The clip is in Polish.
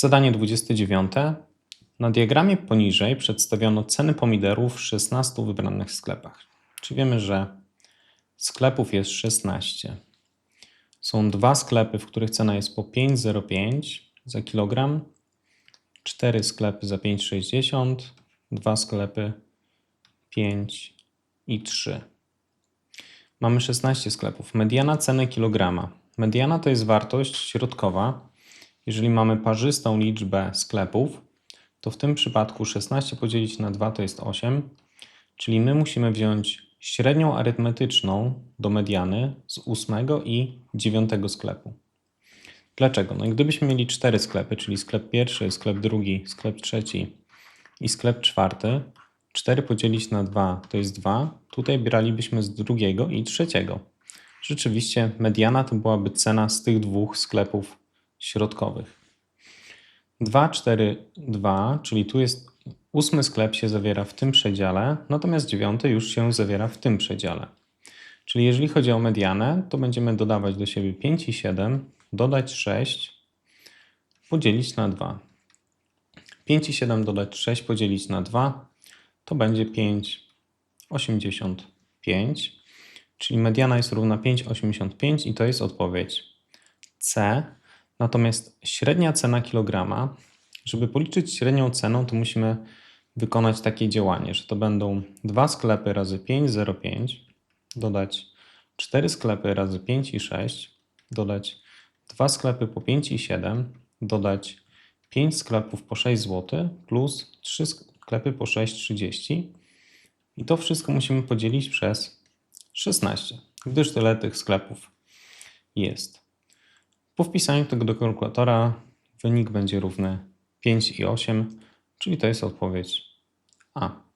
Zadanie 29. Na diagramie poniżej przedstawiono ceny pomidorów w 16 wybranych sklepach. Czy wiemy, że sklepów jest 16? Są dwa sklepy, w których cena jest po 5,05 za kilogram, cztery sklepy za 5,60, dwa sklepy 5 i 3. Mamy 16 sklepów. Mediana ceny kilograma. Mediana to jest wartość środkowa. Jeżeli mamy parzystą liczbę sklepów, to w tym przypadku 16 podzielić na 2 to jest 8, czyli my musimy wziąć średnią arytmetyczną do mediany z 8 i 9 sklepu. Dlaczego? No gdybyśmy mieli cztery sklepy, czyli sklep pierwszy, sklep drugi, sklep trzeci i sklep czwarty, 4 podzielić na 2 to jest 2. Tutaj bralibyśmy z drugiego i trzeciego. Rzeczywiście mediana to byłaby cena z tych dwóch sklepów środkowych. 2, 4, 2, czyli tu jest ósmy sklep się zawiera w tym przedziale, natomiast dziewiąty już się zawiera w tym przedziale. Czyli jeżeli chodzi o medianę, to będziemy dodawać do siebie 5 i 7, dodać 6, podzielić na 2. 5 i 7 dodać 6 podzielić na 2 to będzie 5,85, czyli mediana jest równa 5,85 i to jest odpowiedź C. Natomiast średnia cena kilograma, żeby policzyć średnią cenę, to musimy wykonać takie działanie, że to będą dwa sklepy razy 5,05, dodać 4 sklepy razy 5 i 6, dodać dwa sklepy po 5 i 7, dodać 5 sklepów po 6 zł plus 3 sklepy po 6,30 i to wszystko musimy podzielić przez 16, gdyż tyle tych sklepów jest. Po wpisaniu tego do kalkulatora wynik będzie równy 5 i 8, czyli to jest odpowiedź A.